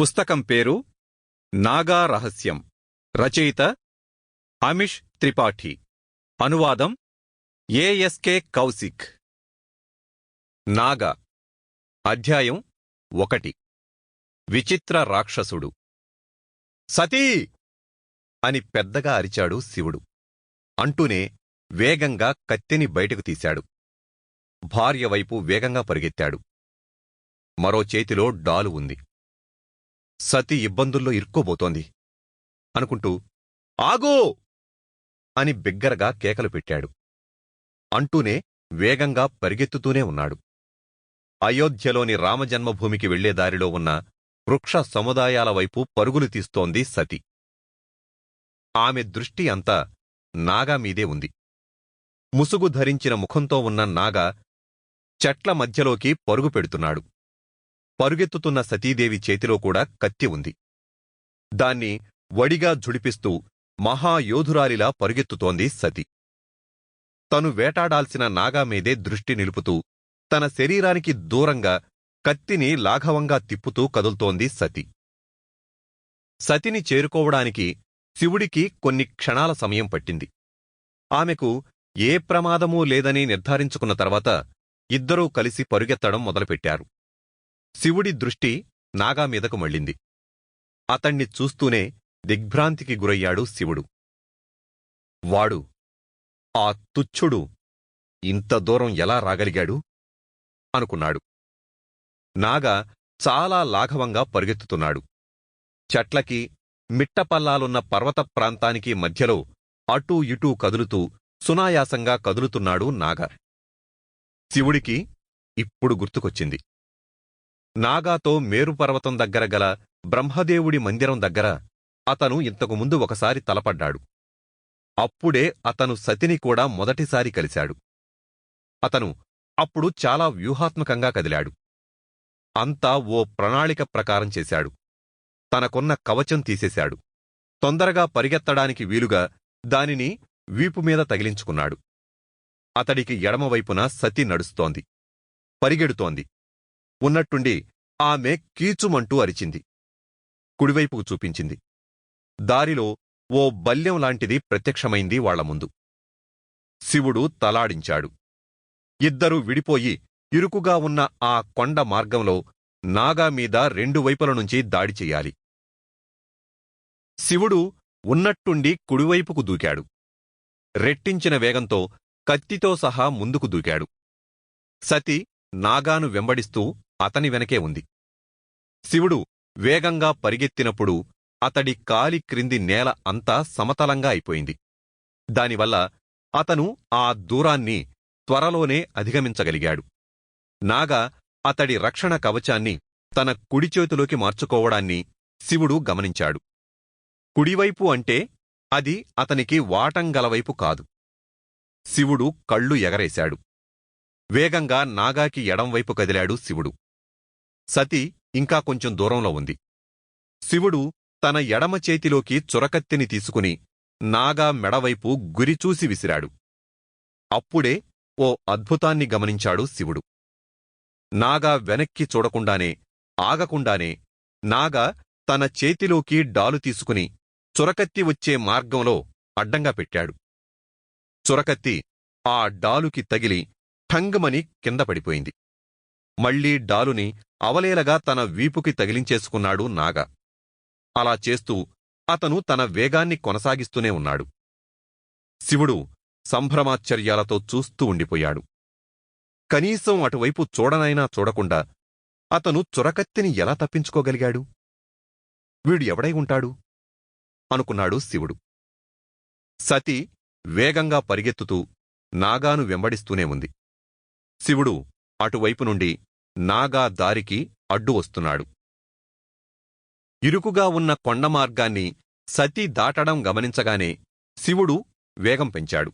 పుస్తకం పేరు నాగా రహస్యం. రచయిత అమిష్ త్రిపాఠి. అనువాదం ఏఎస్కే కౌశిక్. నాగా. అధ్యాయం ఒకటి. విచిత్ర రాక్షసుడు. సతీ! అని పెద్దగా అరిచాడు శివుడు. అంటూనే వేగంగా కత్తెని బయటకు తీశాడు. భార్య వైపు వేగంగా పరిగెత్తాడు. మరో చేతిలో డాలు ఉంది. సతి ఇబ్బందుల్లో ఇరుక్కోబోతోంది. అనుకుంటూ ఆగో! అని బిగ్గరగా కేకలు పెట్టాడు. అంటూనే వేగంగా పరిగెత్తుతూనే ఉన్నాడు. అయోధ్యలోని రామజన్మభూమికి వెళ్ళే దారిలో ఉన్న వృక్ష సముదాయాల వైపు పరుగులు తీస్తోంది సతి. ఆమె దృష్టి అంతా నాగా మీదే ఉంది. ముసుగు ధరించిన ముఖంతో ఉన్న నాగా చెట్ల మధ్యలోకి పరుగు పెడుతున్నాడు. పరుగెత్తుతున్న సతీదేవి చేతిలో కూడా కత్తి ఉంది. దాన్ని వడిగా జుడిపిస్తూ మహాయోధురాలిలా పరుగెత్తుతోంది సతి. తను వేటాడాల్సిన నాగా మీదే దృష్టి నిలుపుతూ తన శరీరానికి దూరంగా కత్తిని లాఘవంగా తిప్పుతూ కదులుతోంది సతి. సతిని చేరుకోవడానికి శివుడికి కొన్ని క్షణాల సమయం పట్టింది. ఆమెకు ఏ ప్రమాదమూ లేదని నిర్ధారించుకున్న తర్వాత ఇద్దరూ కలిసి పరుగెత్తడం మొదలుపెట్టారు. శివుడి దృష్టి నాగా మీదకు మళ్ళింది. అతణ్ణి చూస్తూనే దిగ్భ్రాంతికి గురయ్యాడు శివుడు. వాడు ఆ తుచ్చుడు ఇంత దూరం ఎలా రాగలిగాడు? అనుకున్నాడు. నాగా చాలా లాఘవంగా పరుగెత్తుతున్నాడు. చెట్లకి మిట్టపల్లాలున్న పర్వత ప్రాంతానికి మధ్యలో అటూ ఇటూ కదులుతూ సునాయాసంగా కదులుతున్నాడు నాగా. శివుడికి ఇప్పుడు గుర్తుకొచ్చింది. నాగాతో మేరుపర్వతం దగ్గర గల బ్రహ్మదేవుడి మందిరం దగ్గర అతను ఇంతకుముందు ఒకసారి తలపడ్డాడు. అప్పుడే అతను సతిని కూడా మొదటిసారి కలిశాడు. అతను అప్పుడు చాలా వ్యూహాత్మకంగా కదిలాడు. అంతా ఓ ప్రణాళిక ప్రకారం చేశాడు. తనకున్న కవచం తీసేశాడు. తొందరగా పరిగెత్తడానికి వీలుగా దానిని వీపుమీద తగిలించుకున్నాడు. అతడికి ఎడమవైపున సతి నడుస్తోంది. పరిగెడుతోంది. ఉన్నట్టుండి ఆమె కీచుమంటూ అరిచింది. కుడివైపుకు చూపించింది. దారిలో ఓ బల్యం లాంటిది ప్రత్యక్షమైంది వాళ్ళ ముందు. శివుడు తలాడించాడు. ఇద్దరూ విడిపోయి ఇరుకుగా ఉన్న ఆ కొండ మార్గంలో నాగా మీద రెండు వైపుల నుంచి దాడి చెయ్యాలి శివుడు ఉన్నట్టుండి కుడివైపుకు దూకాడు. రెట్టించిన వేగంతో కత్తితో సహా ముందుకు దూకాడు. సతి నాగాను వెంబడిస్తూ అతని వెనకే ఉంది. శివుడు వేగంగా పరిగెత్తినప్పుడు అతడి కాలి క్రింది నేల అంతా సమతలంగా అయిపోయింది. దానివల్ల అతను ఆ దూరాన్ని త్వరలోనే అధిగమించగలిగాడు. నాగా అతడి రక్షణ కవచాన్ని తన కుడిచేతిలోకి మార్చుకోవడాన్ని శివుడు గమనించాడు. కుడివైపు అంటే అది అతనికి వాటంగలవైపు కాదు. శివుడు కళ్ళు ఎగరేశాడు. వేగంగా నాగాకి ఎడంవైపు కదిలాడు శివుడు. సతి ఇంకా కొంచెం దూరంలో ఉంది. శివుడు తన ఎడమ చేతిలోకి చురకత్తిని తీసుకుని నాగా మెడవైపు గురిచూసి విసిరాడు. అప్పుడే ఓ అద్భుతాన్ని గమనించాడు శివుడు. నాగా వెనక్కి చూడకుండానే ఆగకుండానే నాగా తన చేతిలోకి డాలు తీసుకుని చురకత్తి వచ్చే మార్గంలో అడ్డంగా పెట్టాడు. చురకత్తి ఆ డాలుకి తగిలి ఠంగమని కింద పడిపోయింది. మళ్ళీ డాలుని అవలేలగా తన వీపుకి తగిలించేసుకున్నాడు నాగా. అలా చేస్తూ అతను తన వేగాన్ని కొనసాగిస్తూనే ఉన్నాడు. శివుడు సంభ్రమాశ్చర్యాలతో చూస్తూ ఉండిపోయాడు. కనీసం అటువైపు చూడనైనా చూడకుండా అతను చురకత్తిని ఎలా తప్పించుకోగలిగాడు? వీడు ఎవడై ఉంటాడు? అనుకున్నాడు శివుడు. సతి వేగంగా పరిగెత్తుతూ నాగాను వెంబడిస్తూనే ఉంది. శివుడు అటువైపు నుండి నాగా దారికి అడ్డు వస్తున్నాడు ఇరుకుగా ఉన్న కొండ మార్గాన్ని సతీ దాటడం గమనించగానే శివుడు వేగం పెంచాడు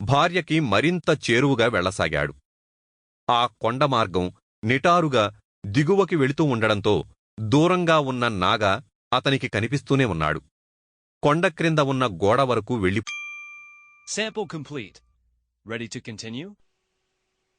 భార్యకి మరింత చేరువుగా వెళ్ళసాగాడు ఆ కొండ మార్గం నిటారుగా దిగువకి వెళుతూ ఉండడంతో దూరంగా ఉన్న నాగా అతనికి కనిపిస్తూనే ఉన్నాడు కొండ క్రింద ఉన్న గోడ వరకు వెళ్ళి Sample complete. Ready to continue?